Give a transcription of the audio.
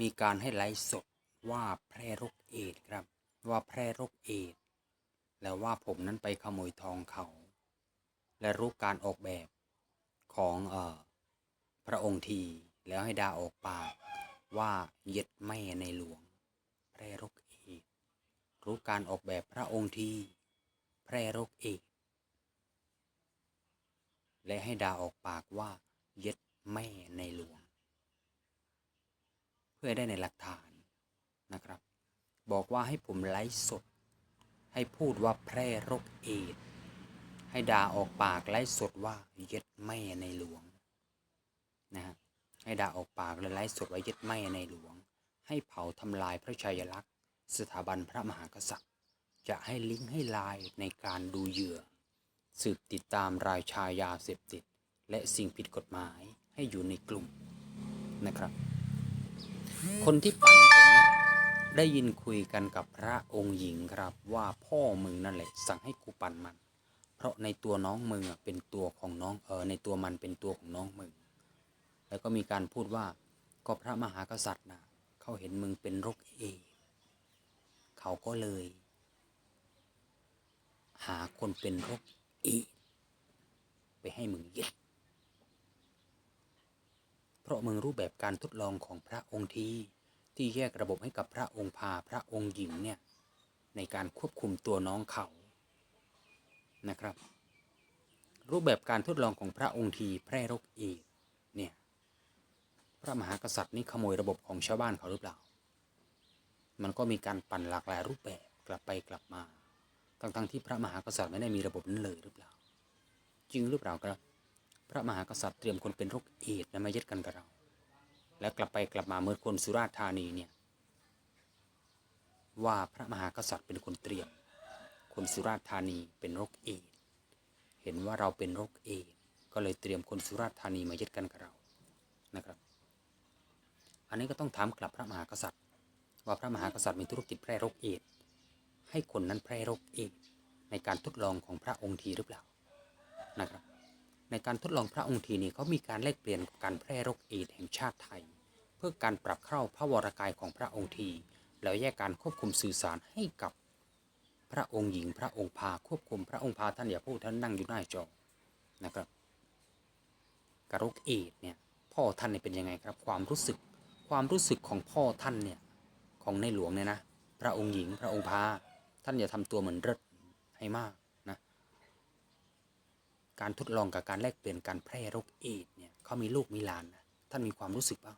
มีการให้ไลฟ์สดว่าแพร่โรคเอดส์ครับ ว่าแพร่โรคเอดส์แล้วว่าผมนั้นไปขโมยทองเขา และรู้การออกแบบของอพระองค์ทีแล้วให้ดาออกปากว่าเย็ดแม่ในหลวง แพร่โรคเอดส์รู้การออกแบบพระองค์ทีแพร่โรคเอดส์และให้ดาออกปากว่าเย็ดแม่ใน พื่อได้ในหลักฐานนะครับ บอกว่าให้ผมไลฟ์สด ให้พูดว่าแพร่โรคเอดส์ให้ด่าออกปากไลฟ์สดว่าเย็ดแม่ในหลวงนะฮะให้ด่าออกปากและไลฟ์สดว่าเย็ดแม่ในหลวง ให้เผาทำลายพระชัยลักษณ์ สถาบันพระมหากษัตริย์ จะให้ลิงก์ให้ไลน์ในการดูเหยื่อ สืบติดตามรายชายาเสพติด และสิ่งผิดกฎหมายให้อยู่ในกลุ่มนะครับ คนที่ปั่นผมเนี่ยได้ยินคุยกันกับพระองค์หญิงครับ ว่าพ่อมึงนั่นแหละสั่งให้กูปั่นมัน เพราะในตัวน้องมึงอะเป็นตัวของน้องเออในตัวมันเป็นตัวของน้องมึง แล้วก็มีการพูดว่าก็พระมหากษัตริย์นะเขาเห็นมึงเป็นโรคเอเขาก็เลย หาคนเป็นโรคเอไปให้มึงเย็ด เพราะมึงรู้แบบการทดลองของพระองค์ที่ที่แยกระบบให้กับพระองค์พาพระองค์หญิงเนี่ยในการควบคุมตัวน้องเขานะครับ รูปแบบการทดลองของพระองค์ทีแพร่โรคเอดส์เนี่ยพระมหากษัตริย์นี่ขโมยระบบของชาวบ้านเขาหรือเปล่า มันก็มีการปั่นหลากหลายรูปแบบกลับไปกลับมาทั้งๆที่พระมหากษัตริย์ไม่ได้มีระบบนั้นเลยหรือเปล่า จริงหรือเปล่าครับ พระมหากษัตริย์เตรียมคนเป็นโรคเอดส์นะมายึดกันกับเรา แล้วกลับไปกลับมาเมื่อคนสุราษฎร์ธานีเนี่ยว่าพระมหากษัตริย์เป็นคนเตรียม คนสุราษฎร์ธานีเป็นโรคเอดเห็นว่าเราเป็นโรคเอดก็เลยเตรียมคนสุราษฎร์ธานีมายึดกันกับเรานะครับ อันนี้ก็ต้องถามกลับพระมหากษัตริย์ ว่าพระมหากษัตริย์มีธุรกิจแพร่โรคเอดให้คนนั้นแพร่โรคเอดในการทดลองของพระองค์ทีหรือเปล่านะครับ ในการทดลองพระองค์ทีนี้เขามีการแลกเปลี่ยนการแพร่โรคเอดแห่งชาติไทย เพื่อการปรับเข้าพระวรกายของพระองค์ที แล้วแยกการควบคุมสื่อสารให้กับพระองค์หญิงพระองค์พาควบคุมพระองค์พาท่านอย่าพูดท่านนั่งอยู่หน้าจอนะครับกบโรคเอดเนี่ยพ่อท่านเนี่ยเป็นยังไงครับ ความรู้สึกความรู้สึกของพ่อท่านเนี่ยของในหลวงเนี่ยนะพระองค์หญิงพระองค์พาท่านอย่าทำตัวเหมือนเริดให้มาก การทดลองกับการแลกเปลี่ยนการแพร่โรคเอดส์เนี่ยเขามีลูกมีหลานนะท่านมีความรู้สึกบ้าง